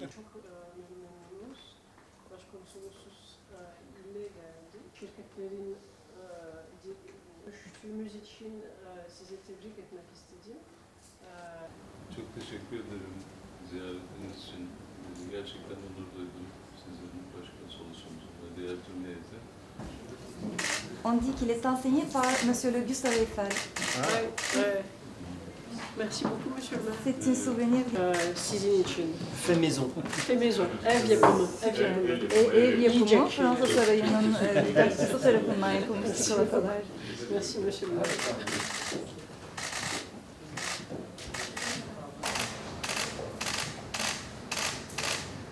Çok e, memnunuz. Başkonsolosumuz e, ile geldi. Şirketlerin e, görüştüğümüz için e, sizi tebrik etmek istedim. E, Çok teşekkür ederim ziyaretiniz için. Gerçekten onur duydum sizin başkonsolosumuzun ve diğer tüm heyeti. On dit qu'il est enseigné par Monsieur le Gustave Eiffel. ouais. Merci beaucoup, Monsieur le maire. C'est un souvenir. E, için. Fait maison. Ve maison, ev yapımı, ev yapımı. Ev yapımı. Fransa Sarayı'nın başçısı tarafından yapılmış çikolatalar. Merci, Monsieur le maire.